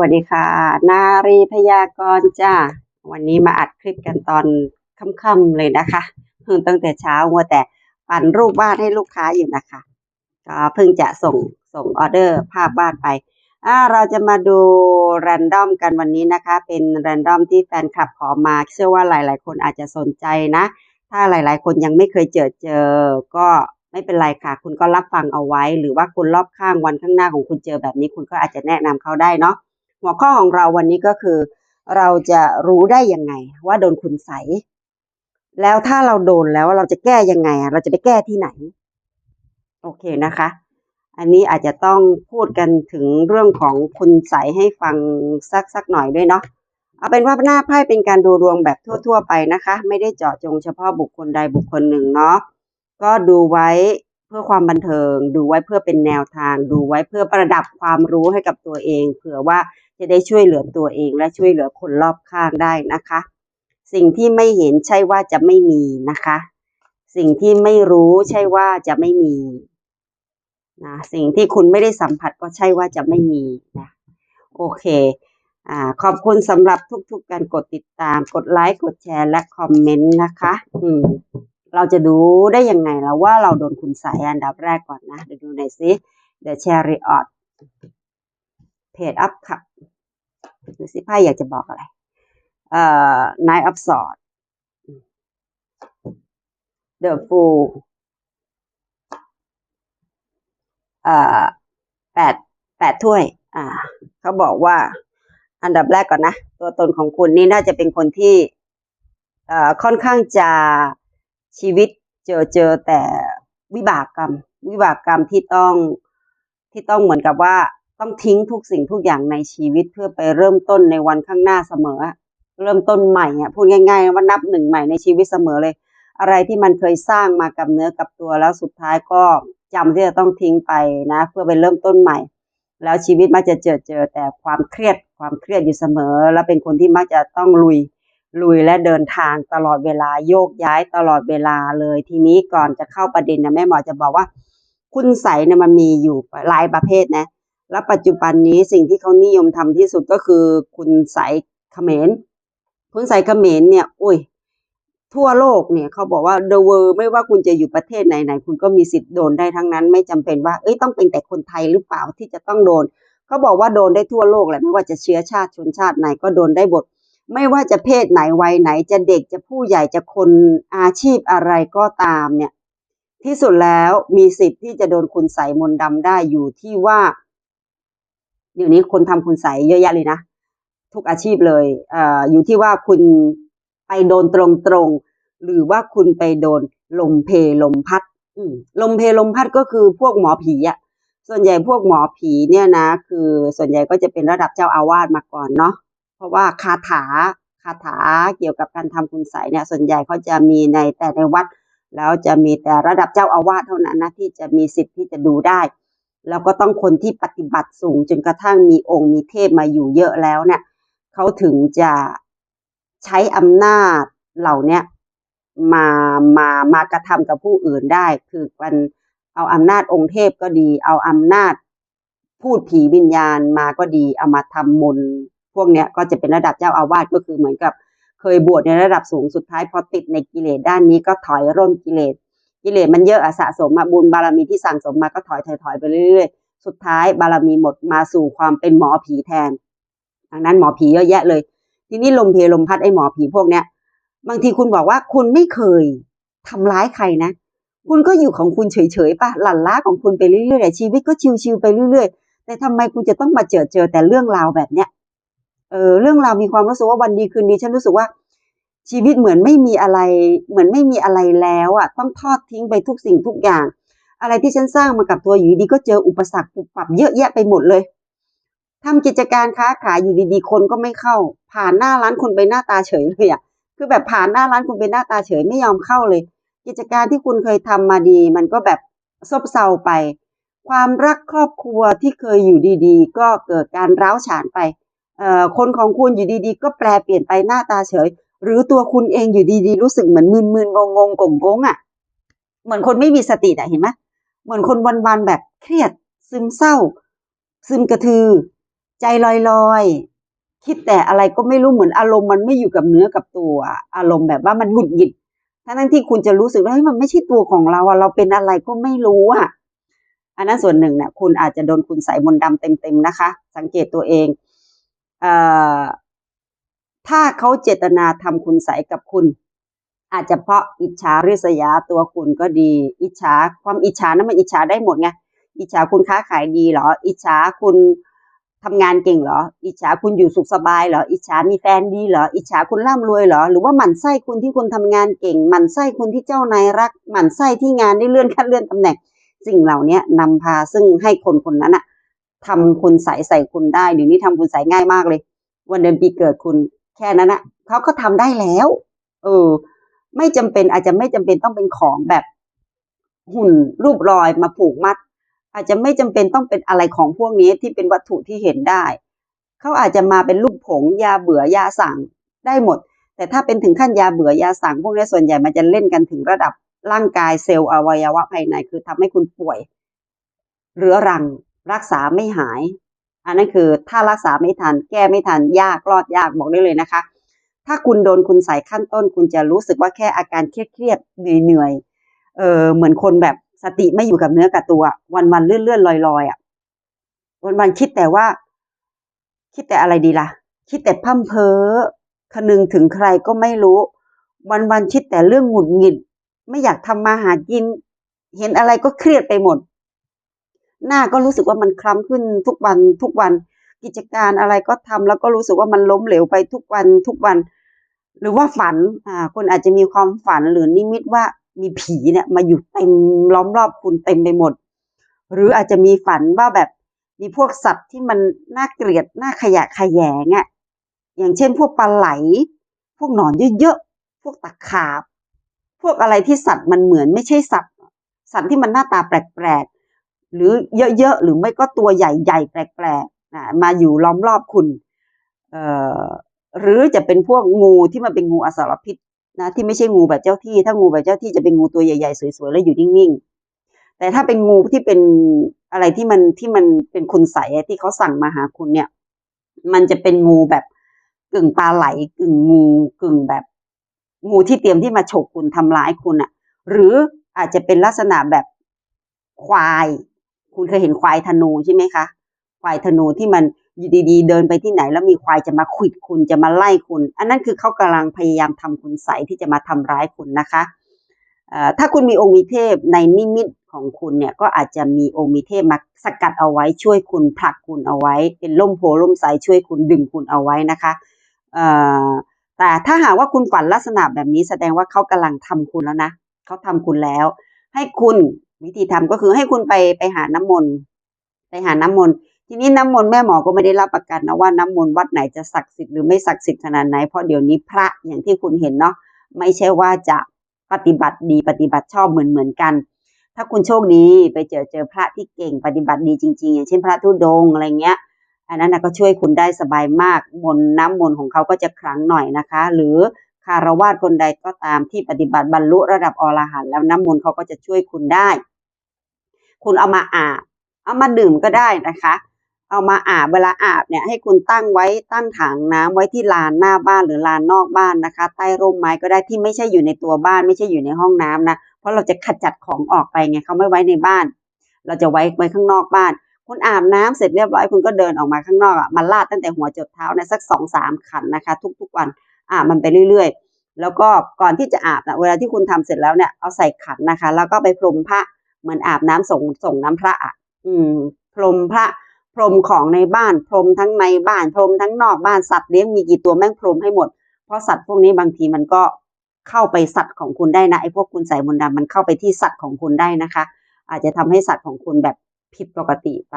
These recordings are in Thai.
วัสดีค่ะ นารีพยากรณ์จ้า วันนี้มาอัดคลิปกันตอนค่ำๆเลยนะคะเพิ่งตั้งแต่เช้ามัวแต่ปั่นรูปวาดให้ลูกค้าอยู่นะคะก็เพิ่งจะส่งส่งออเดอร์ภาพวาดไปอ่าเราจะมาดูแรนดอมกันวันนี้นะคะ เป็นแรนดอมที่แฟนคลับขอมาเชื่อว่าหลายๆ คนอาจจะสนใจนะ ถ้าหลายๆ คนยังไม่เคยเจอเจอ ก็ไม่เป็นไรค่ะ คุณก็รับฟังเอาไว้ หรือว่าคนรอบข้างวันข้างหน้าของคุณเจอแบบนี้ คุณก็อาจจะแนะนำเขาได้เนาะ หัวข้อของเราวันนี้ก็คือ เราจะรู้ได้ยังไง ว่าโดนคุณใส แล้วถ้าเราโดนแล้วเราจะแก้ยังไงเราจะไปแก้ที่ไหน โอเคนะคะ อันนี้อาจจะต้องพูดกันถึงเรื่องของคุณใสให้ฟังสักสักหน่อยด้วยเนาะเอาเป็นว่าหน้าไพ่เป็นการดูดวงแบบทั่ว ๆ ไปนะคะ ไม่ได้เจาะจงเฉพาะบุคคลใดบุคคลหนึ่งเนาะก็ดูไว้ พื่อความบันเทิง ดูไว้เพื่อเป็นแนวทาง ดูไว้เพื่อประดับความรู้ให้กับตัวเอง เผื่อว่าจะได้ช่วยเหลือตัวเอง และช่วยเหลือคนรอบข้างได้นะคะ สิ่งที่ไม่เห็นใช่ว่าจะไม่มีนะคะ สิ่งที่ไม่รู้ใช่ว่าจะไม่มีนะสิ่งที่คุณไม่ได้สัมผัสก็ใช่ว่าจะไม่มีนะโอเคอ่าขอบคุณสำหรับทุกๆการกดติดตาม กดไลค์ กดแชร์ และคอมเมนต์นะคะ อืม เราจะดูได้ยังไงแล้วว่าเราโดนคุณใส่อันดับแรกก่อนนะ เดี๋ยวดูหน่อยสิ The Chariot เพจอัพค่ะดูสิไพ่อยากจะบอกอะไร เอ่อ Nine of Swords The Fool เอ่อแปดแปดถ้วย อ่า เขาบอกว่า อันดับแรกก่อนนะ ตัวตนของคุณนี่น่าจะเป็นคนที่ เอ่อ ค่อนข้างจะ ชีวิตเจอเจอแต่วิบากกรรม วิบากกรรมที่ต้องที่ต้องเหมือนกับว่าต้องทิ้งทุกสิ่งทุกอย่างในชีวิตเพื่อไปเริ่มต้นในวันข้างหน้าเสมอ เริ่มต้นใหม่อะพูดง่ายๆว่านับหนึ่งใหม่ในชีวิตเสมอเลย อะไรที่มันเคยสร้างมากับเนื้อกับตัวแล้วสุดท้ายก็จำที่จะต้องทิ้งไปนะ เพื่อไปเริ่มต้นใหม่ แล้วชีวิตมักจะเจอเจอแต่ความเครียดความเครียดอยู่เสมอ แล้วเป็นคนที่มักจะต้องลุย ลุยและเดินทางตลอดเวลาโยกย้ายตลอดเวลาเลย ทีนี้ก่อนจะเข้าประเด็นนะแม่หมอจะบอกว่า คุณใสเนี่ยมันมีอยู่หลายประเภทนะ แล้วปัจจุบันนี้สิ่งที่เขานิยมทำที่สุดก็คือ คุณใสเขมรคุณใสเขมรเนี่ย อุ้ยทั่วโลกเนี่ยเขาบอกว่า the world ไม่ว่าคุณจะอยู่ประเทศไหนๆคุณก็มีสิทธิ์โดนได้ทั้งนั้น ไม่จำเป็นว่าเอ้ยต้องเป็นแต่คนไทยหรือเปล่าที่จะต้องโดนเขาบอกว่าโดนได้ทั่วโลกแหละไม่ว่าจะเชื้อชาติชนชาติไหนก็โดนได้หมด ไม่ว่าจะเพศไหนวัยไหนจะเด็กจะผู้ใหญ่จะคนอาชีพอะไรก็ตามเนี่ย ที่สุดแล้วมีสิทธิ์ที่จะโดนคุณใส่มนต์ดำได้อยู่ที่ว่า เดี๋ยวนี้คนทำคุณใส่เยอะแยะเลยนะ ทุกอาชีพเลยเอ่ออยู่ที่ว่าคุณไปโดนตรงๆหรือว่าคุณไปโดนลมเพลมพัดอืลมเพลมพัดก็คือพวกหมอผีอะส่วนใหญ่พวกหมอผีเนี่ยนะ คือส่วนใหญ่ก็จะเป็นระดับเจ้าอาวาสมาก่อนเนาะ เพราะว่าคาถาคาถาเกี่ยวกับการทำคุณใสยเนี่ยส่วนใหญ่เขาจะมีในแต่ในวัด แล้วจะมีแต่ระดับเจ้าอาวาสเท่านั้นนะที่จะมีสิทธิ์ที่จะดูได้ แล้วก็ต้องคนที่ปฏิบัติสูงจนกระทั่งมีองค์มีเทพมาอยู่เยอะแล้วเนี่ยเขาถึงจะใช้อำนาจเหล่าเนี้ยมามามากระทำกับผู้อื่นได้ คือมันเอาอำนาจองค์เทพก็ดี เอาอำนาจพูดผีวิญญาณมาก็ดี เอามาทำมนต พวกเนี้ยก็จะเป็นระดับเจ้าอาวาสก็คือเหมือนกับ เคยบวชในระดับสูงสุดท้ายพอติดในกิเลสด้านนี้ก็ถอยร่นกิเลสกิเลสมันเยอะอะสะสมมาบุญบารมีที่สั่งสมมาก็ถอยถอยถอยไปเรื่อยๆ สุดท้ายบารมีหมดมาสู่ความเป็นหมอผีแทนดังนั้นหมอผีเยอะแยะเลย ทีนี้ลมเพลลมพัดไอ้หมอผีพวกเนี้ยบางทีคุณบอกว่าคุณไม่เคยทำร้ายใครนะ คุณก็อยู่ของคุณเฉยๆป่ะหลั่นล้าของคุณไปเรื่อยๆชีวิตก็ชิวๆไปเรื่อยๆ แต่ทำไมคุณจะต้องมาเจอเจอแต่เรื่องราวแบบเนี้ย เออเรื่องราวมีความรู้สึกว่าวันดีคืนดีฉันรู้สึกว่าชีวิตเหมือนไม่มีอะไร เหมือนไม่มีอะไรแล้วอะต้องทอดทิ้งไปทุกสิ่งทุกอย่าง อะไรที่ฉันสร้างมากับตัวอยู่ดีก็เจออุปสรรคปุบปับเยอะแยะไปหมดเลยทำกิจการค้าขายอยู่ดีๆ คนก็ไม่เข้า ผ่านหน้าร้านคนไปหน้าตาเฉยเลยอะคือแบบผ่านหน้าร้านคุณไปหน้าตาเฉยไม่ยอมเข้าเลย กิจการที่คุณเคยทำมาดี มันก็แบบซบเซาไป ความรักครอบครัวที่เคยอยู่ดีๆ ก็เกิดการร้าวฉานไป คนของคุณอยู่ดีๆ ก็แปลเปลี่ยนไปหน้าตาเฉย หรือตัวคุณเองอยู่ดีๆ รู้สึกเหมือนมึนๆงงๆกงงอะ เหมือนคนไม่มีสติอะเห็นไหมเหมือนคนวันๆแบบเครียด ซึมเศร้า ซึมกระทือ ใจลอยลอยๆ คิดแต่อะไรก็ไม่รู้เหมือนอารมณ์มันไม่อยู่กับเนื้อกับตัวอารมณ์แบบว่ามันหงุดหงิดทั้งที่คุณจะรู้สึกว่าเฮ้ยมันไม่ใช่ตัวของเราอะเราเป็นอะไรก็ไม่รู้อะอันนั้นส่วนหนึ่งเนี่ยคุณอาจจะโดนคุณใส่มนต์ดำเต็มๆนะคะ สังเกตตัวเอง ถ้าเขาเจตนาทำคุณใส่กับคุณ อาจจะเพราะอิจฉาริษยาตัวคุณก็ดี อิจฉาความอิจฉานั้นมันอิจฉาได้หมดไงอิจฉาคุณค้าขายดีเหรอ อิจฉาคุณทำงานเก่งเหรอ อิจฉาคุณอยู่สุขสบายเหรอ อิจฉามีแฟนดีเหรอ อิจฉาคุณร่ำรวยเหรอ หรือว่าหมั่นไส้คุณที่คุณทำงานเก่ง หมั่นไส้คุณที่เจ้านายรัก หมั่นไส้ที่งานได้เลื่อนขั้นเลื่อนตำแหน่ง สิ่งเหล่านี้นำพาซึ่งให้คนคนนั้นอะ ทำคุณใสใส่คุณได้เดี๋ยวนี้ทำคุณใสง่ายมากเลย วันเดือนปีเกิดคุณแค่นั้นอะเขาก็ทำได้แล้ว เออ ไม่จำเป็นอาจจะไม่จำเป็นต้องเป็นของแบบหุ่นรูปรอยมาผูกมัด อาจจะไม่จำเป็นต้องเป็นอะไรของพวกนี้ที่เป็นวัตถุที่เห็นได้ เขาอาจจะมาเป็นลูกผงยาเบื่อยาสั่งได้หมด แต่ถ้าเป็นถึงขั้นยาเบื่อยาสั่งพวกนี้ส่วนใหญ่มันจะเล่นกันถึงระดับร่างกายเซลล์อวัยวะภายในคือทำให้คุณป่วย เรื้อรัง รักษาไม่หาย อันนั้นคือถ้ารักษาไม่ทัน แก้ไม่ทันยากรอดยากบอกได้เลยนะคะ ถ้าคุณโดนคุณใส่ขั้นต้น คุณจะรู้สึกว่าแค่อาการเครียดๆเหนื่อยๆเออเหมือนคนแบบสติไม่อยู่กับเนื้อกับตัว วันวันๆเลื่อนเลื่อนลอยลอยๆอะวันวันๆคิดแต่ว่า คิดแต่อะไรดีล่ะ คิดแต่พร่ำเพ้อคนึงถึงใครก็ไม่รู้วันวันๆคิดแต่เรื่องหงุดหงิด ไม่อยากทำมาหากิน เห็นอะไรก็เครียดไปหมด หน้าก็รู้สึกว่ามันคล้ำขึ้นทุกวันทุกวัน กิจการอะไรก็ทำแล้วก็รู้สึกว่ามันล้มเหลวไปทุกวันทุกวัน หรือว่าฝันอ่าคนอาจจะมีความฝันหรือนิมิตว่ามีผีเนี่ยมาอยู่เต็มล้อมรอบคุณเต็มไปหมด หรืออาจจะมีฝันว่าแบบมีพวกสัตว์ที่มันน่าเกลียดน่าขยะขยงอะ่ะอย่างเช่นพวกปลาไหล พวกหนอนเยอะๆ พวกตะขาบ พวกอะไรที่สัตว์มันเหมือนไม่ใช่สัตว์ สัตว์ที่มันหน้าตาแปลก หรือเยอะๆหรือไม่ก็ตัวใหญ่ๆแปลกๆมาอยู่ล้อมรอบคุณเอ่อหรือจะเป็นพวกงูที่มันเป็นงูอสารพิษนะที่ไม่ใช่งูแบบเจ้าที่ ถ้างูแบบเจ้าที่จะเป็นงูตัวใหญ่ๆสวยๆแล้วอยู่นิ่งๆ แต่ถ้าเป็นงูที่เป็นอะไรที่มันที่มันเป็นคุณใสที่เขาสั่งมาหาคุณเนี่ย มันจะเป็นงูแบบกึ่งปลาไหลกึ่งงูกึ่งแบบ งูที่เตรียมที่มาฉกคุณทำร้ายคุณอะ หรืออาจจะเป็นลักษณะแบบควาย คุณเคยเห็นควายธนูใช่ไหมคะ ควายธนูที่มันอยู่ดีๆ เดินไปที่ไหน แล้วมีควายจะมาขวิดคุณจะมาไล่คุณ อันนั้นคือเขากำลังพยายามทำคุณใสที่จะมาทำร้ายคุณนะคะถ้าคุณมีองค์มีเทพในนิมิตของคุณเนี่ยก็อาจจะมีองค์มีเทพมาสกัดเอาไว้ช่วยคุณผลักคุณเอาไว้ เป็นล่มโพล่มไทรช่วยคุณดึงคุณเอาไว้นะคะแต่ถ้าหากว่าคุณฝันลักษณะแบบนี้แสดงว่าเขากำลังทำคุณแล้วนะเขาทำคุณแล้ว ให้คุณ วิธีทำก็คือให้คุณไปไปหาน้ำมนต์ไปหาน้ำมนต์ทีนี้น้ำมนต์แม่หมอก็ไม่ได้รับประกันนะว่าน้ำมนต์วัดไหนจะศักดิ์สิทธิ์หรือไม่ศักดิ์สิทธิ์ขนาดไหนเพราะเดี๋ยวนี้พระอย่างที่คุณเห็นเนาะไม่ใช่ว่าจะปฏิบัติดีปฏิบัติชอบเหมือนเหมือนกัน ถ้าคุณโชคดีไปเจอเจอพระที่เก่งปฏิบัติดีจริงๆ อย่างเช่นพระธุดงค์อะไรเงี้ย อันนั้นก็ช่วยคุณได้สบายมากมนต์น้ำมนต์ของเขาก็จะครั้งหน่อยนะคะ หรือคารวาสคนใดก็ตามที่ปฏิบัติบรรลุระดับอรหันต์แล้วน้ำมนต์เขาก็จะช่วยคุณได้ คุณเอามาอาบ เอามาดื่มก็ได้นะคะ เอามาอาบเวลาอาบเนี่ยให้คุณตั้งไว้ตั้งถังน้ำไว้ที่ลานหน้าบ้านหรือลานนอกบ้านนะคะ ใต้ร่มไม้ก็ได้ที่ไม่ใช่อยู่ในตัวบ้าน ไม่ใช่อยู่ในห้องน้ำนะ เพราะเราจะขจัดของออกไปไงเขาไม่ไว้ในบ้าน เราจะไว้ไว้ข้างนอกบ้าน คุณอาบน้ำเสร็จเรียบร้อยคุณก็เดินออกมาข้างนอกอะมาลาดตั้งแต่หัวจดเท้านะสักสองสามขันนะคะ ทุกๆวันอาบมันไปเรื่อย ๆ แล้วก็ก่อนที่จะอาบนะเวลาที่คุณทำเสร็จแล้วเนี่ยเอาใส่ขันนะคะ แล้วก็ไปพรมพระ เหมือนอาบน้ำส่งส่งน้ำพระอะอืม พรมพระพรมของในบ้าน พรมทั้งในบ้าน พรมทั้งนอกบ้านสัตว์เลี้ยงมีกี่ตัวแม่งพรมให้หมด เพราะสัตว์พวกนี้บางทีมันก็เข้าไปสัตว์ของคุณได้นะไอ้พวกคุณใส่มนต์ดำมันเข้าไปที่สัตว์ของคุณได้นะคะ อาจจะทำให้สัตว์ของคุณแบบผิดปกติไป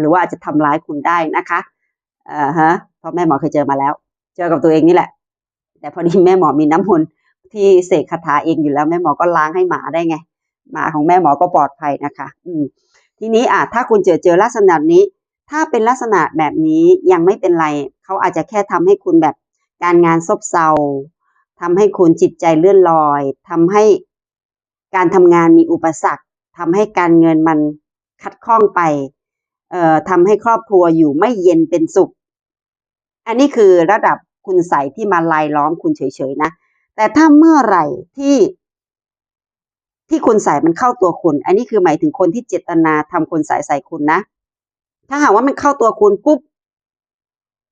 หรือว่าอาจจะทำร้ายคุณได้นะคะอ่าฮะเพราะแม่หมอเคยเจอมาแล้ว เจอกับตัวเองนี่แหละ แต่พอดีแม่หมอมีน้ำมนต์ที่เสกคาถาเองอยู่แล้วแม่หมอก็ล้างให้หมาได้ไง หมาของแม่หมอก็ปลอดภัยนะคะ อืมทีนี้อะถ้าคุณเจอเจอลักษณะนี้ ถ้าเป็นลักษณะแบบนี้ยังไม่เป็นไร เขาอาจจะแค่ทำให้คุณแบบการงานซบเซาทำให้คุณจิตใจเลื่อนลอยทำให้การทำงานมีอุปสรรคทำให้การเงินมันคัดข้องไป เอ่อทำให้ครอบครัวอยู่ไม่เย็นเป็นสุข อันนี้คือระดับคุณใสที่มาลายล้อมคุณเฉยๆนะ แต่ถ้าเมื่อไหร่ที่ ที่คุณใส่มันเข้าตัวคุณ อันนี้คือหมายถึงคนที่เจตนาทำคนใส่ใส่คุณนะ ถ้าหากว่ามันเข้าตัวคุณปุ๊บ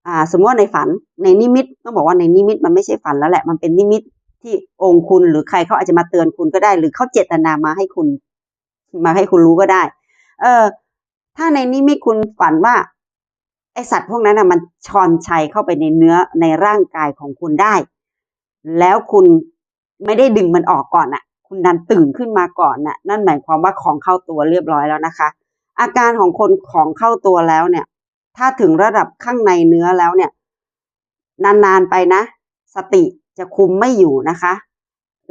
อ่า สมมติว่าในฝันในนิมิตต้องบอกว่าในนิมิตมันไม่ใช่ฝันแล้วแหละ มันเป็นนิมิตที่องค์คุณหรือใครเขาอาจจะมาเตือนคุณก็ได้ หรือเขาเจตนามาให้คุณ มาให้คุณรู้ก็ได้ เออ ถ้าในนิมิตคุณฝันว่าไอสัตว์พวกนั้นนะมันชอนชัยเข้าไปในเนื้อในร่างกายของคุณได้ แล้วคุณไม่ได้ดึงมันออกก่อนน่ะ คุณดันตื่นขึ้นมาก่อนน่ะนั่นหมายความว่าของเข้าตัวเรียบร้อยแล้วนะคะ อาการของคนของเข้าตัวแล้วเนี่ย ถ้าถึงระดับข้างในเนื้อแล้วเนี่ย นานๆไปนะ สติจะคุมไม่อยู่นะคะ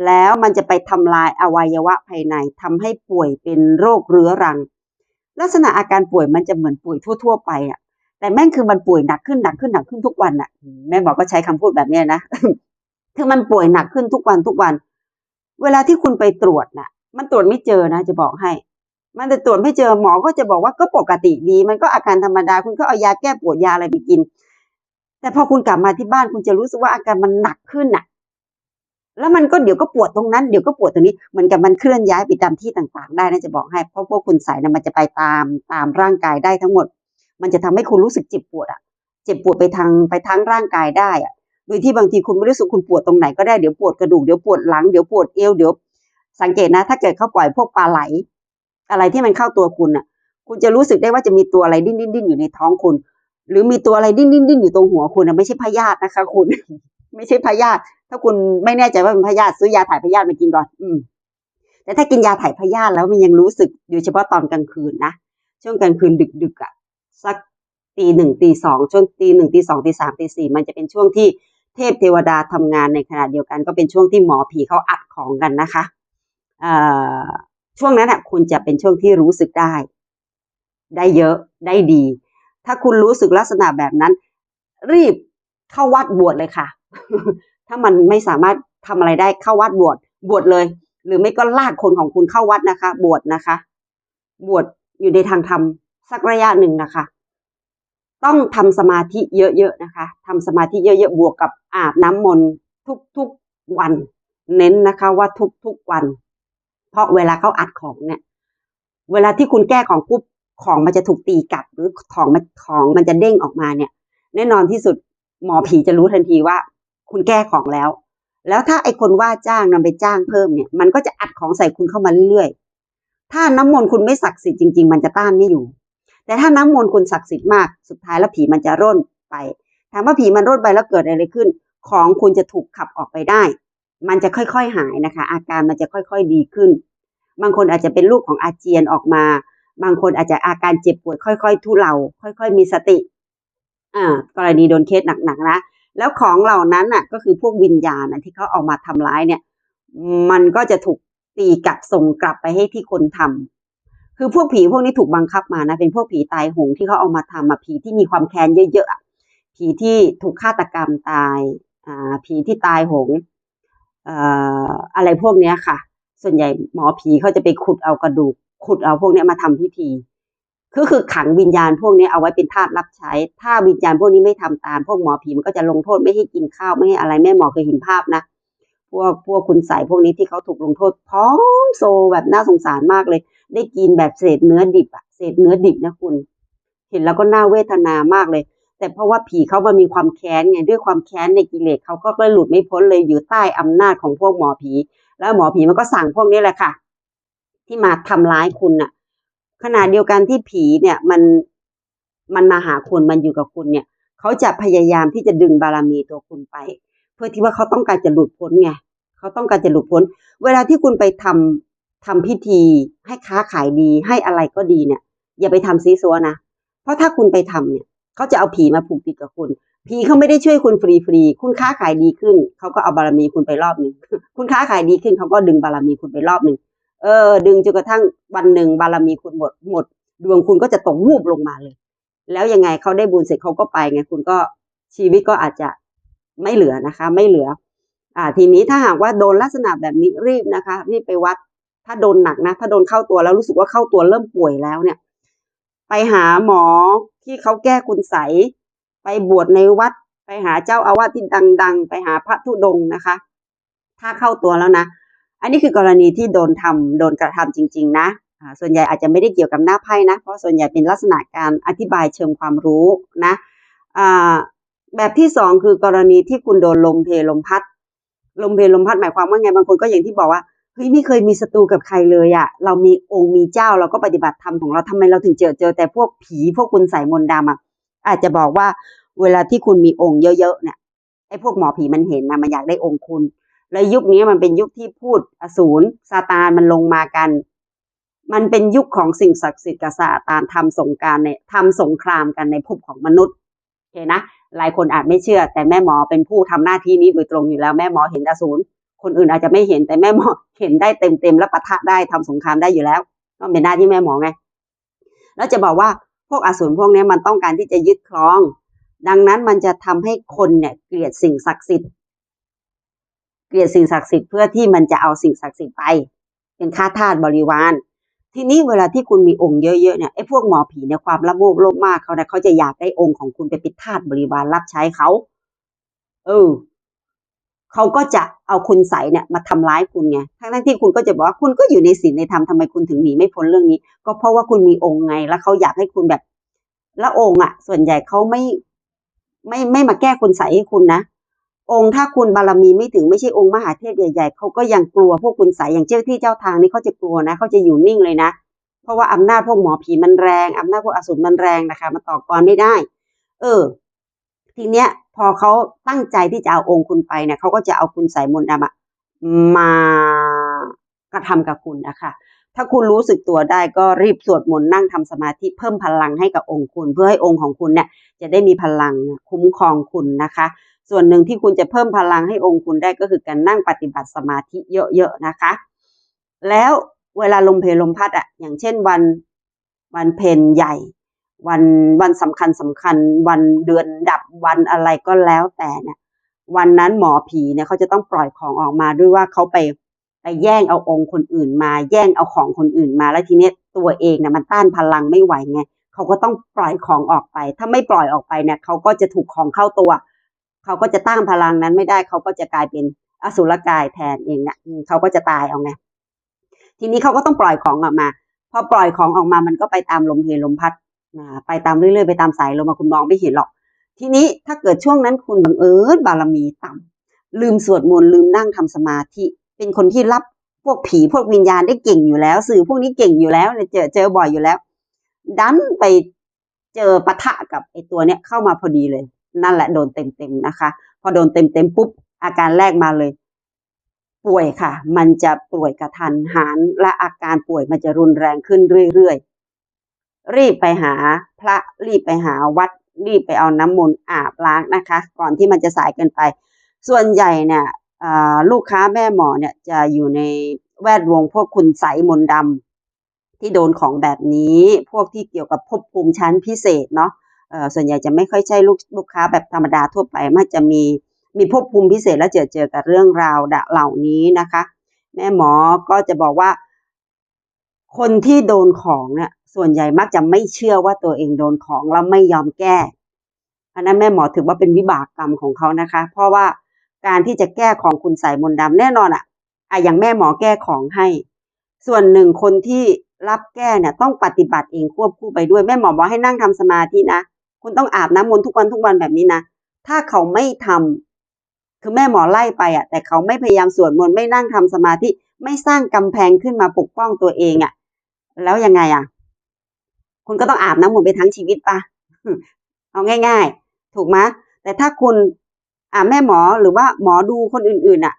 แล้วมันจะไปทำลายอวัยวะภายในทำให้ป่วยเป็นโรคเรื้อรัง ลักษณะอาการป่วยมันจะเหมือนป่วยทั่ว ๆ ไปอะแต่แม่งคือมันป่วยหนักขึ้นหนักขึ้นหนักขึ้นทุกวันอะแม่บอกก็ใช้คำพูดแบบนี้นะคือมันป่วยหนักขึ้นทุกวันทุกวัน เวลาที่คุณไปตรวจน่ะ มันตรวจไม่เจอนะ จะบอกให้ มันจะตรวจไม่เจอหมอก็จะบอกว่าก็ปกติดี มันก็อาการธรรมดา คุณก็เอายาแก้ปวดยาอะไรไปกิน แต่พอคุณกลับมาที่บ้านคุณจะรู้สึกว่าอาการมันหนักขึ้นน่ะ แล้วมันก็เดี๋ยวก็ปวดตรงนั้น เดี๋ยวก็ปวดตรงนี้ เหมือนกับมันเคลื่อนย้ายไปตามที่ต่างๆ ได้นะจะบอกให้ เพราะพวกคุณใส่นะมันจะไปตามตามร่างกายได้ทั้งหมด มันจะทำให้คุณรู้สึกเจ็บปวดอะ เจ็บปวดไปทางไปทั้งร่างกายได้อะ โดยที่บางทีคุณไม่รู้สึกคุณปวดตรงไหนก็ได้เดี๋ยวปวดกระดูกเดี๋ยวปวดหลังเดี๋ยวปวดเอวเดี๋ยว สังเกตนะ ถ้าเกิดเขาปล่อยพวกปลาไหล อะไรที่มันเข้าตัวคุณอะ คุณจะรู้สึกได้ว่าจะมีตัวอะไรดิ้นดิ้นดิ้นอยู่ในท้องคุณ หรือมีตัวอะไรดิ้นดิ้นดิ้นอยู่ตรงหัวคุณนะไม่ใช่พยาธินะคะ คุณ ไม่ใช่พยาธิถ้าคุณไม่แน่ใจว่าเป็นพยาธิซื้อยาถ่ายพยาธิมากินก่อน อืม แต่ถ้ากินยาถ่ายพยาธิแล้วมันยังรู้สึกโดยเฉพาะตอนกลางคืนนะช่วงกลางคืนดึกๆอะสักตีหนึ่งตีสองช่วงตีหนึ่งตีสองตีสามตีสี่มันจะเป็นช่วงที่ เทพเทวดาทำงานในขณะเดียวกัน ก็เป็นช่วงที่หมอผีเขาอัดของกันนะคะช่วงนั้นอะคุณจะเป็นช่วงที่รู้สึกได้ ได้เยอะได้ดี ถ้าคุณรู้สึกลักษณะแบบนั้น รีบเข้าวัดบวชเลยค่ะ ถ้ามันไม่สามารถทำอะไรได้เข้าวัดบวชบวชเลย หรือไม่ก็ลากคนของคุณเข้าวัดนะคะ บวชนะคะ บวชอยู่ในทางธรรมสักระยะหนึ่งนะคะ ต้องทำสมาธิเยอะๆนะคะทำสมาธิเยอะๆบวกกับอาบน้ำมนต์ทุกๆวัน เน้นนะคะว่าทุกๆวัน เพราะเวลาเขาอัดของเนี่ย เวลาที่คุณแก้ของปุ๊บของมันจะถูกตีกลับหรือของมันของมันจะเด้งออกมาเนี่ย แน่นอนที่สุดหมอผีจะรู้ทันทีว่า คุณแก้ของแล้ว แล้วถ้าไอคนว่าจ้างนำไปจ้างเพิ่มเนี่ย มันก็จะอัดของใส่คุณเข้ามาเรื่อยๆถ้าน้ำมนต์คุณไม่ศักดิ์สิทธิ์จริง ๆ มันจะต้านไม่อยู่ แต่ถ้าน้ำมนต์คุณศักดิ์สิทธิ์มากสุดท้ายแล้วผีมันจะร่นไปถามว่าผีมันร่นไปแล้วเกิดอะไรขึ้น ของคุณจะถูกขับออกไปได้ มันจะค่อยๆหายนะคะ อาการมันจะค่อยๆดีขึ้น บางคนอาจจะเป็นลูกของอาเจียนออกมา บางคนอาจจะอาการเจ็บปวดค่อยๆ ทุเลาค่อย ๆ มีสติอ่ากรณีโดนเคสหนักๆนะแล้วของเหล่านั้นน่ะก็คือพวกวิญญาณที่เขาเอามาทำร้ายเนี่ย มันก็จะถูกตีกลับส่งกลับไปให้ที่คนทำ คือพวกผีพวกนี้ถูกบังคับมานะเป็นพวกผีตายโหงที่เขาเอามาทำมาผีที่มีความแค้นเยอะๆผีที่ถูกฆาตกรรมตายอ่าผีที่ตายโหงอะไรพวกเนี้ยค่ะ ส่วนใหญ่หมอผีเขาจะไปขุดเอากระดูก ขุดเอาพวกเนี้ยมาทำพิธีคือคือขังวิญญาณพวกนี้เอาไว้เป็นทาสรับใช้ ถ้าวิญญาณพวกนี้ไม่ทำตาม พวกหมอผีมันก็จะลงโทษไม่ให้กินข้าวไม่ให้อะไรแม่หมอเคยเห็นภาพนะ วกพวกคุณใส่พวกนี้ที่เขาถูกลงโทษพร้อมโซแบบน่าสงสารมากเลย ได้กินแบบเศษเนื้อดิบอะเศษเนื้อดิบนะคุณ เห็นแล้วก็น่าเวทนามากเลย แต่เพราะว่าผีเขามันมีความแค้นไงด้วยความแค้นในกิเลสเขาก็เลยหลุดไม่พ้นเลยอยู่ใต้อำนาจของพวกหมอผี แล้วหมอผีมันก็สั่งพวกนี้แหละค่ะ ที่มาทำร้ายคุณน่ะ ขณะเดียวกันที่ผีเนี่ยมันมันมาหาคุณมันอยู่กับคุณเนี่ยเขาจะพยายามที่จะดึงบารมีตัวคุณไป เพื่อที่ว่าเขาต้องการจะหลุดพ้นไง เขาต้องการจะหลุดพ้น เวลาที่คุณไปทำทำพิธี ให้ค้าขายดีให้อะไรก็ดีเนี่ย อย่าไปทำซีซัวนะ เพราะถ้าคุณไปทำเนี่ยเขาจะเอาผีมาผูกติดกับคุณ ผีเขาไม่ได้ช่วยคุณฟรีๆคุณค้าขายดีขึ้นเขาก็เอาบารมีคุณไปรอบหนึ่งคุณค้าขายดีขึ้นเขาก็ดึงบารมีคุณไปรอบหนึ่งเออ ดึงจนกระทั่งวันหนึ่งบารมีคุณหมดหมด ดวงคุณก็จะตกวูบลงมาเลย แล้วยังไงเขาได้บุญเสร็จเขาก็ไปไงคุณก็ชีวิตก็อาจจะไม่เหลือนะคะ ไม่เหลือ อ่าทีนี้ถ้าหากว่าโดนลักษณะแบบนี้รีบนะคะ รีบไปวัด ถ้าโดนหนักนะ ถ้าโดนเข้าตัวแล้วรู้สึกว่าเข้าตัวเริ่มป่วยแล้วเนี่ย ไปหาหมอที่เขาแก้คุณใสยไปบวชในวัด ไปหาเจ้าอาวาสที่ดัง ๆ ไปหาพระธุดงค์นะคะ ถ้าเข้าตัวแล้วนะ อันนี้คือกรณีที่โดนทำโดนกระทำจริง ๆ นะส่วนใหญ่อาจจะไม่ได้เกี่ยวกับหน้าไพ่นะ เพราะส่วนใหญ่เป็นลักษณะการอธิบายเชิงความรู้นะแบบที่สองคือกรณีที่คุณโดนลมเพลลมพัด ลมเพลลมพัดหมายความว่าไงบางคนก็อย่างที่บอกว่าเฮ้ยไม่เคยมีศัตรูกับใครเลยอะเรามีองค์มีเจ้าเราก็ปฏิบัติธรรมของเราทำไมเราถึงเจอเจอแต่พวกผีพวกคุณใส่มนต์ดำอะอาจจะบอกว่าเวลาที่คุณมีองค์เยอะๆเนี่ยไอ้พวกหมอผีมันเห็นนะมันอยากได้องค์คุณ แล้วยุคนี้มันเป็นยุคที่พูดอสูรซาตานมันลงมากัน มันเป็นยุคของสิ่งศักดิ์สิทธิ์กับซาตานทำสงการในทำสงครามกันในภพของมนุษย์โอเคนะ หลายคนอาจไม่เชื่อ แต่แม่หมอเป็นผู้ทำหน้าที่นี้โดยตรงอยู่แล้วแม่หมอเห็นอสูรคนอื่นอาจจะไม่เห็นแต่แม่หมอเห็นได้เต็มเต็มๆและปะทะได้ทำสงครามได้อยู่แล้วก็เป็นหน้าที่แม่หมอไงแล้วจะบอกว่าพวกอสูรพวกนี้มันต้องการที่จะยึดครอง ดังนั้นมันจะทำให้คนเนี่ยเกลียดสิ่งศักดิ์สิทธิ์ เกลียดสิ่งศักดิ์สิทธิ์เพื่อที่มันจะเอาสิ่งศักดิ์สิทธิ์ไป เป็นค่าทาสบริวาร ทีนี้เวลาที่คุณมีองค์เยอะๆเนี่ยไอ้พวกหมอผีเนี่ยความระโมบโลภมากเขาเนี่ยเขาจะอยากได้องค์ของคุณไปเป็นทาสบริวารรับใช้เขาเออเขาก็จะเอาคุณใสยเนี่ยมาทำร้ายคุณไงทั้งทั้งที่คุณก็จะบอกว่าคุณก็อยู่ในศีลในธรรมทำไมคุณถึงหนีไม่พ้นเรื่องนี้ ก็เพราะว่าคุณมีองค์ไง แล้วเขาอยากให้คุณแบบล้วองค์อะ ส่วนใหญ่เขาไม่ไม่ไม่มาแก้คุณใสยให้คุณนะ องค์ถ้าคุณบารมีไม่ถึงไม่ใช่องค์มหาเทพใหญ่ๆเขาก็ยังกลัวพวกคุณใสยอย่างเจ้าที่เจ้าทางนี่เขาจะกลัวนะเขาจะอยู่นิ่งเลยนะ เพราะว่าอำนาจพวกหมอผีมันแรงอำนาจพวกอสูรมันแรงนะคะมันต่อกรไม่ได้ เออ ทีเนี้ย พอเขาตั้งใจที่จะเอาองค์คุณไปเนี่ยเขาก็จะเอาคุณใส่มนต์ดำมากระทำกับคุณนะคะถ้าคุณรู้สึกตัวได้ก็รีบสวดมนต์นั่งทำสมาธิเพิ่มพลังให้กับองค์คุณ เพื่อให้องค์ของคุณเนี่ยจะได้มีพลังคุ้มครองคุณนะคะ ส่วนหนึ่งที่คุณจะเพิ่มพลังให้องค์คุณได้ก็คือการนั่งปฏิบัติสมาธิเยอะๆนะคะ แล้วเวลาลมเพลลมพัดอะอย่างเช่นวันวันเพ็ญใหญ่ วันวันสำคัญสำคัญ วันเดือนดับวันอะไรก็แล้วแต่เนี่ยวันนั้นหมอผีเนี่ยเขาจะต้องปล่อยของออกมาด้วยว่าเขาไปไปแย่งเอาองค์คนอื่นมา แย่งเอาของคนอื่นมา แล้วทีเนี้ยตัวเองเนี่ยมันต้านพลังไม่ไหวไงเขาก็ต้องปล่อยของออกไป ถ้าไม่ปล่อยออกไปเนี่ยเขาก็จะถูกของเข้าตัว เขาก็จะตั้งพลังนั้นไม่ได้เขาก็จะกลายเป็นอสุรกายแทนเองเนี่ยเขาก็จะตายเอาไงทีนี้เขาก็ต้องปล่อยของออกมา พอปล่อยของออกมามันก็ไปตามลมเพลลมพัดนะไปตามเรื่อยๆไปตามสายลมมาคุณมองไม่เห็นหรอก ทีนี้ถ้าเกิดช่วงนั้นคุณบังเอิญบารมีต่ำลืมสวดมนต์ลืมนั่งทำสมาธิ เป็นคนที่รับพวกผีพวกวิญญาณได้เก่งอยู่แล้ว สื่อพวกนี้เก่งอยู่แล้วเนี่ยเจอเจอบ่อยอยู่แล้ว ดันไปเจอปะทะกับไอตัวเนี้ยเข้ามาพอดีเลย นั่นแหละโดนเต็มๆนะคะ พอโดนเต็มๆปุ๊บอาการแรกมาเลย ป่วยค่ะ มันจะป่วยกระทันหันและอาการป่วยมันจะรุนแรงขึ้นเรื่อยๆรีบไปหาพระรีบไปหาวัด รีบไปเอาน้ำมนต์อาบล้างนะคะ ก่อนที่มันจะสายเกินไป ส่วนใหญ่เนี่ยลูกค้าแม่หมอเนี่ยจะอยู่ในแวดวงพวกคุณใสมนต์ดำที่โดนของแบบนี้พวกที่เกี่ยวกับภพภูมิชั้นพิเศษเนาะ ส่วนใหญ่จะไม่ค่อยใช่ลูกลูกค้าแบบธรรมดาทั่วไปมันจะมีมีภพภูมิพิเศษแล้วเจอเจอกับเรื่องราวเหล่านี้นะคะ แม่หมอก็จะบอกว่า คนที่โดนของเนี่ยส่วนใหญ่มักจะไม่เชื่อว่าตัวเองโดนของแล้วไม่ยอมแก้อันนั้นแม่หมอถือว่าเป็นวิบากกรรมของเขานะคะ เพราะว่าการที่จะแก้ของคุณใส่มนต์ดำแน่นอนอะอะอย่างแม่หมอแก้ของให้ ส่วนหนึ่งคนที่รับแก้เนี่ยต้องปฏิบัติเองควบคู่ไปด้วยแม่หมอบอกให้นั่งทำสมาธินะ คุณต้องอาบน้ำมนต์ทุกวันทุกวันแบบนี้นะ ถ้าเขาไม่ทำคือแม่หมอไล่ไปอะ แต่เขาไม่พยายามสวดมนต์ไม่นั่งทำสมาธิไม่สร้างกำแพงขึ้นมาปกป้องตัวเองอะ แล้วยังไงอะ คุณก็ต้องอาบน้ำมนต์ไปทั้งชีวิตปะเอาง่าย ๆ ถูกไหมแต่ถ้าคุณอ่าแม่หมอหรือว่าหมอดูคนอื่นๆอะ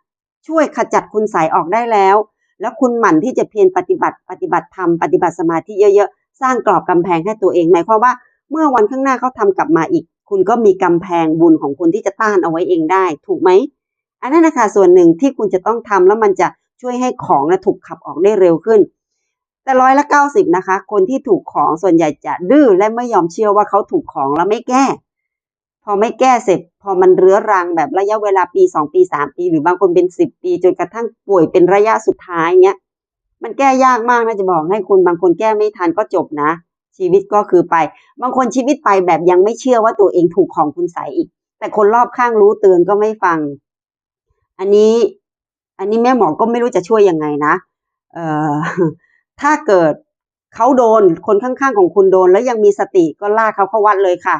ช่วยขจัดคุณใสยออกได้แล้ว แล้วคุณหมั่นที่จะเพียรปฏิบัติ ปฏิบัติธรรมปฏิบัติสมาธิเยอะๆสร้างกรอบกำแพงให้ตัวเองหมายความว่า เมื่อวันข้างหน้าเขาทำกลับมาอีก คุณก็มีกำแพงบุญของคุณที่จะต้านเอาไว้เองได้ ถูกไหมอันนั้นนะคะส่วนหนึ่งที่คุณจะต้องทำแล้วมันจะช่วยให้ของนะถูกขับออกได้เร็วขึ้น แต่ร้อยละเก้าสิบนะคะ คนที่ถูกของส่วนใหญ่จะดื้อและไม่ยอมเชื่อว่าเขาถูกของแล้วไม่แก้ พอไม่แก้เสร็จ พอมันเรื้อรังแบบระยะเวลาปีสองปีสามปี หรือบางคนเป็นสิบปี จนกระทั่งป่วยเป็นระยะสุดท้ายเนี้ยมันแก้ยากมากนะจะบอกให้คุณบางคนแก้ไม่ทันก็จบนะ ชีวิตก็คือไป บางคนชีวิตไปแบบยังไม่เชื่อว่าตัวเองถูกของคุณใสอีก แต่คนรอบข้างรู้เตือนก็ไม่ฟัง อันนี้ อันนี้แม่หมอก็ไม่รู้จะช่วยยังไงนะ เอ่อ ถ้าเกิดเขาโดนคนข้างๆของคุณโดน แล้วยังมีสติก็ลากเขาเข้าวัดเลยค่ะ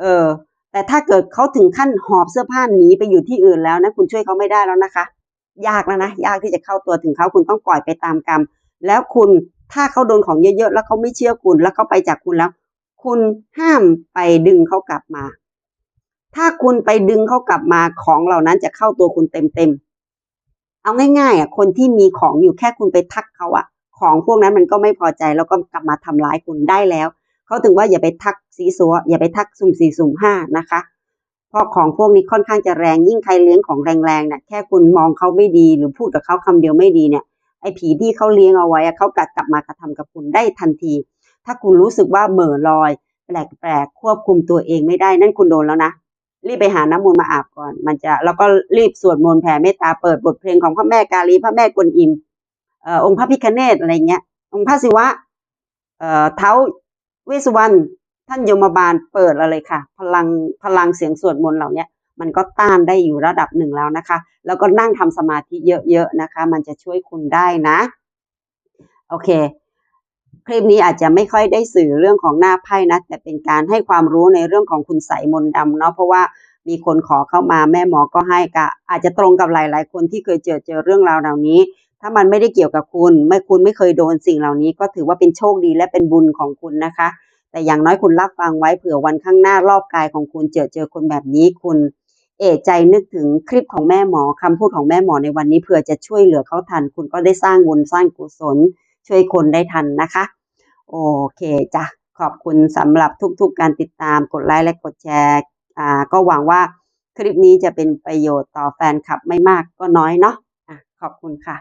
เออ แต่ถ้าเกิดเขาถึงขั้นหอบเสื้อผ้าหนีไปอยู่ที่อื่นแล้วนะคุณช่วยเขาไม่ได้แล้วนะคะ ยากแล้วนะยากที่จะเข้าตัวถึงเขาคุณต้องปล่อยไปตามกรรม แล้วคุณ ถ้าเขาโดนของเยอะๆ แล้วเขาไม่เชื่อคุณ แล้วเขาไปจากคุณแล้ว คุณห้ามไปดึงเขากลับมา ถ้าคุณไปดึงเขากลับมาของเหล่านั้นจะเข้าตัวคุณเต็มๆ เอาง่ายๆอะคนที่มีของอยู่แค่คุณไปทักเขาอะ ของพวกนั้นมันก็ไม่พอใจแล้วก็กลับมาทำร้ายคุณได้แล้วเขาถึงว่าอย่าไปทักสีสัวอย่าไปทักสุ่มสี่สุ่มห้านะคะเพราะของพวกนี้ค่อนข้างจะแรงยิ่งใครเลี้ยงของแรงๆเนี่ยแค่คุณมองเขาไม่ดีหรือพูดกับเขาคำเดียวไม่ดีเนี่ย ไอ้ผีที่เขาเลี้ยงเอาไว้เขากัดกลับมากระทำกับคุณได้ทันที ถ้าคุณรู้สึกว่าเหม่อลอย แปลกๆควบคุมตัวเองไม่ได้นั่นคุณโดนแล้วนะรีบไปหาน้ำมนต์มาอาบก่อน มันจะแล้วก็รีบสวดมนต์แผ่เมตตาเปิดบทเพลงของพระแม่กาลีพระแม่กวนอิมเอ่อองค์พระพิคเนตอะไรเงี้ย องค์พระศิวะเอ่อเท้าเวสวรรณท่านยมบาลเปิดอะไรค่ะ พลังพลังเสียงสวดมนต์เหล่าเนี้ย มันก็ต้านได้อยู่ระดับหนึ่งแล้วนะคะ แล้วก็นั่งทำสมาธิเยอะๆนะคะ มันจะช่วยคุณได้นะ โอเค คลิปนี้อาจจะไม่ค่อยได้สื่อเรื่องของหน้าไพ่นะ แต่เป็นการให้ความรู้ในเรื่องของคุณใสมนดำเนาะเพราะว่ามีคนขอเข้ามาแม่หมอก็ให้กะอาจจะตรงกับหลาย ๆ คนที่เคยเจอเจอเรื่องราวเหล่านี้ ถ้ามันไม่ได้เกี่ยวกับคุณ ไม่คุณไม่เคยโดนสิ่งเหล่านี้ ก็ถือว่าเป็นโชคดีและเป็นบุญของคุณนะคะ แต่อย่างน้อยคุณรับฟังไว้เผื่อวันข้างหน้ารอบกายของคุณเจอเจอคนแบบนี้คุณ เอะใจนึกถึงคลิปของแม่หมอคำพูดของแม่หมอในวันนี้เผื่อจะช่วยเหลือเขาทัน คุณก็ได้สร้างบุญสร้างกุศล ช่วยคนได้ทันนะคะ โอเคจ้ะขอบคุณสำหรับทุกๆการติดตามกดไลค์และกดแชร์อ่าก็หวังว่าคลิปนี้จะเป็นประโยชน์ต่อแฟนคลับไม่มากก็น้อยเนาะะขอบคุณค่ะ